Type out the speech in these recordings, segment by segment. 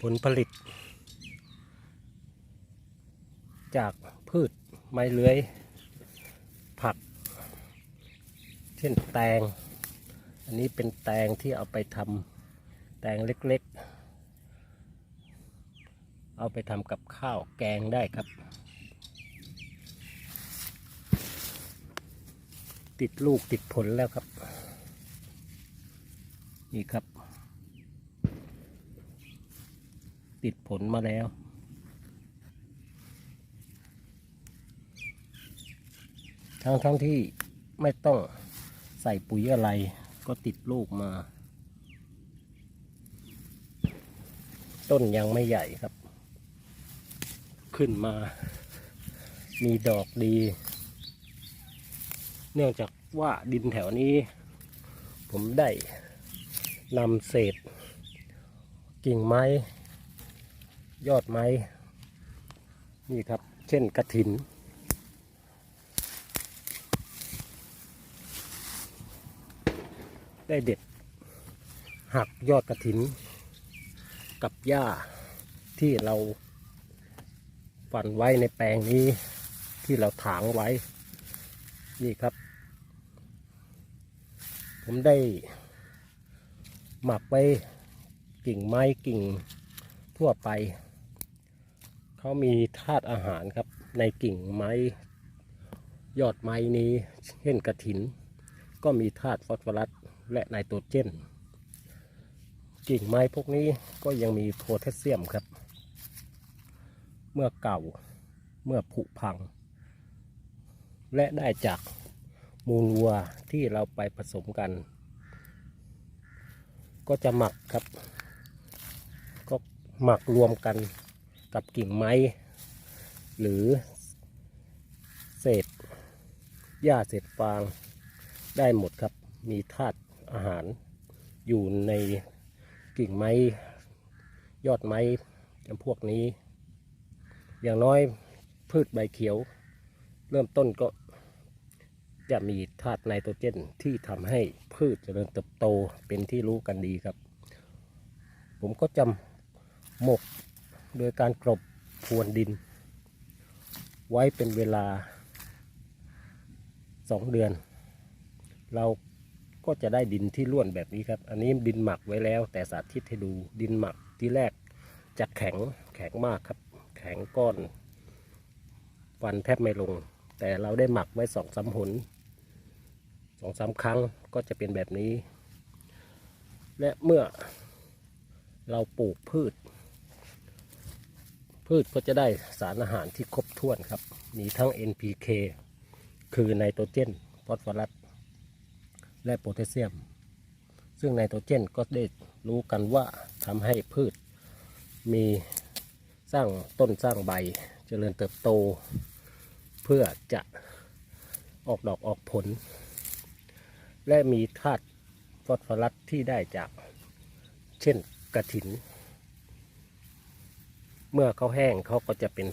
ผลผลิต จากพืชไม้เลื้อย ผัก เช่นแตง อันนี้เป็นแตงที่เอาไปทำแตงเล็กๆ เอาไปทำกับข้าวแกงได้ครับ ติดลูกติดผลแล้วครับ นี่ครับ ติดผลมาแล้ว ทั้งทั้งที่ไม่ต้องใส่ปุ๋ยอะไรก็ติดลูกมา ต้นยังไม่ใหญ่ครับ ขึ้นมา มีดอกดี เนื่องจากว่าดินแถวนี้ ผมได้นำเศษกิ่งไม้ ยอดไม้ นี่ครับ เช่นกระถิน ได้เด็ด หักยอดกระถิน กับหญ้าที่เราฝันไว้ในแปลงนี้ที่เราถางไว้ นี่ครับ ผมได้ หมักไว้กิ่งไม้กิ่งทั่วไป เขามีธาตุอาหารครับ ในกิ่งไม้ยอดไม้นี้เช่นกระถิน ก็มีธาตุฟอสฟอรัสและไนโตรเจน กิ่งไม้พวกนี้ก็ยังมีโพแทสเซียมครับ เมื่อเก่าเมื่อผุพัง และได้จากมูลวัวที่เราไปผสมกัน ก็จะหมักครับ ก็หมักรวมกัน กับกิ่งไม้ หรือ เศษหญ้าเศษฟางได้หมดครับ มีธาตุอาหารอยู่ในกิ่งไม้ ยอดไม้จำพวกนี้ อย่างน้อยพืชใบเขียว เริ่มต้นก็จะมีธาตุไนโตรเจนที่ทำให้พืชเจริญเติบโตเป็นที่รู้กันดีครับ ผมก็จำหมก โดยการกลบพรวนดิน ไว้เป็นเวลาสองเดือน เราก็จะได้ดินที่ร่วนแบบนี้ครับ อันนี้ดินหมักไว้แล้วแต่สาธิตให้ดูดินหมักที่แรกจะแข็งแข็งมากครับ แข็งก้อนฟันแทบไม่ลง แต่เราได้หมักไว้สองสามหนสองสามครั้งก็จะเป็นแบบนี้ และเมื่อเราปลูกพืช พืชก็จะได้สารอาหารที่ครบถ้วนครับ มีทั้ง NPK คือไนโตรเจนฟอสฟอรัสและโพแทสเซียม ซึ่งไนโตรเจนก็ได้รู้กันว่าทำให้พืช มีสร้างต้นสร้างใบเจริญเติบโต เพื่อจะออกดอกออกผล และมีธาตุฟอสฟอรัสที่ได้จาก เช่นกระถิน เมื่อเขาแห้งเขาก็จะเป็น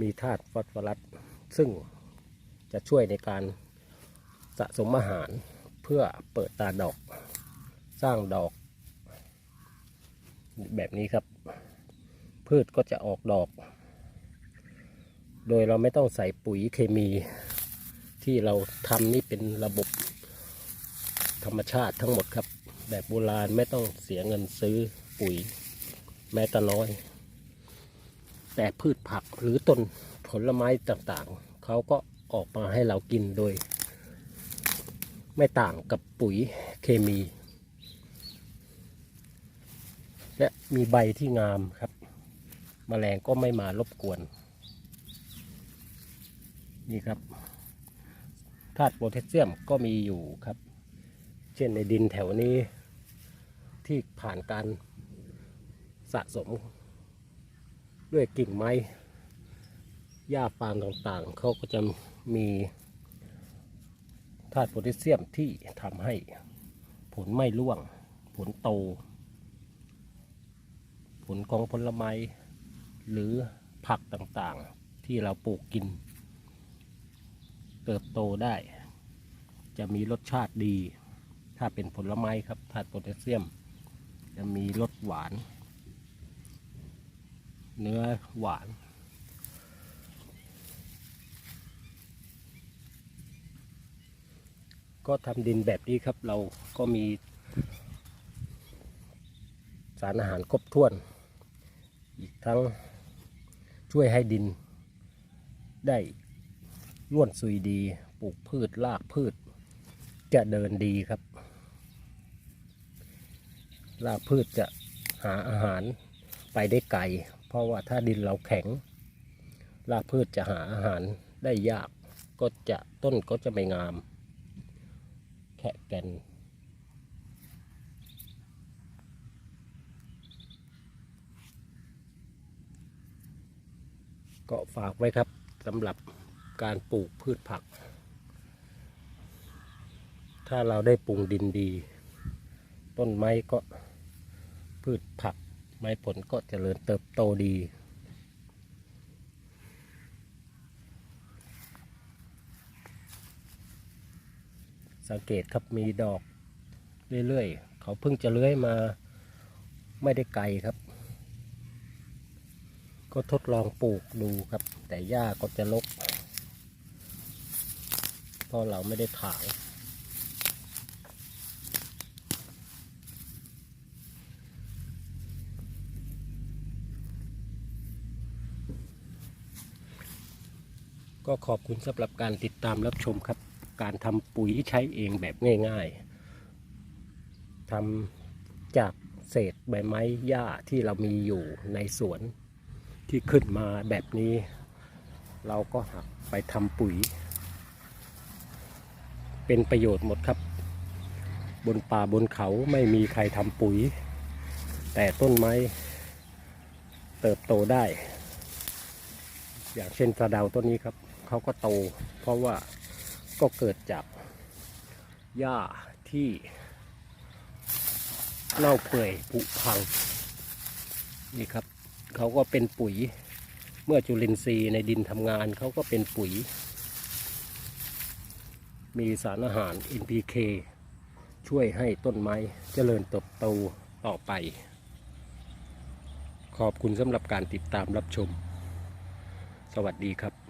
มีธาตุฟอสฟอรัส ซึ่งจะช่วยในการสะสมอาหารเพื่อเปิดตาดอก สร้างดอก แบบนี้ครับ พืชก็จะออกดอก โดยเราไม่ต้องใส่ปุ๋ยเคมี ที่เราทำนี่เป็นระบบธรรมชาติทั้งหมดครับ แบบโบราณไม่ต้องเสียเงินซื้อปุ๋ยแม้แต่น้อย แต่พืชผักหรือต้นผลไม้ต่างๆ เขาก็ออกมาให้เรากินโดย ไม่ต่างกับปุ๋ยเคมี และมีใบที่งามครับแมลงก็ไม่มารบกวน นี่ครับธาตุโพแทสเซียมก็มีอยู่ครับ เช่นในดินแถวนี้ที่ผ่านการสะสม ด้วยกิ่งไม้หญ้าฟางต่างๆ เขาก็จะมีธาตุโพแทสเซียมที่ทำให้ผลไม่ร่วง ผลโต ผลของผลไม้หรือผักต่างๆ ที่เราปลูกกิน เติบโตได้ จะมีรสชาติดี ถ้าเป็นผลไม้ครับธาตุโพแทสเซียม จะมีรสหวาน เนื้อหวาน ก็ทำดินแบบนี้ครับ เราก็มี สารอาหารครบถ้วน อีกทั้งช่วยให้ดิน ได้ร่วนซุยดี ปลูกพืชรากพืช จะเดินดีครับรากพืชจะหาอาหารไปได้ไกล เพราะว่าถ้าดินเราแข็ง รากพืชจะหาอาหารได้ยากก็จะต้นก็จะไม่งาม แค่แกนก็ฝากไว้ครับสำหรับการปลูกพืชผัก ถ้าเราได้ปรุงดินดี ต้นไม้ก็พืชผัก ไม้ผลก็เจริญเติบโตดีสังเกตครับมีดอกเรื่อยๆ เขาเพิ่งจะเลื้อยมาไม่ได้ไกลครับ ก็ทดลองปลูกดูครับ แต่หญ้าก็จะลกเพราะเราไม่ได้ถาง ก็ขอบคุณสำหรับการติดตามรับชมครับ การทำปุ๋ยใช้เองแบบง่ายๆทำจากเศษใบไม้หญ้าที่เรามีอยู่ในสวนที่ขึ้นมาแบบนี้ เราก็หักไปทำปุ๋ย เป็นประโยชน์หมดครับ บนป่าบนเขาไม่มีใครทำปุ๋ย แต่ต้นไม้เติบโตได้ อย่างเช่นสะเดาต้นนี้ครับ เขาก็โต เพราะว่าก็เกิดจากหญ้าที่เน่าเปื่อยผุพังนี่ครับเขาก็เป็นปุ๋ยเมื่อจุลินทรีย์ในดินทำงานเขาก็เป็นปุ๋ย มีสารอาหาร NPK ช่วยให้ต้นไม้เจริญเติบโตต่อไป ขอบคุณสำหรับการติดตามรับชม สวัสดีครับ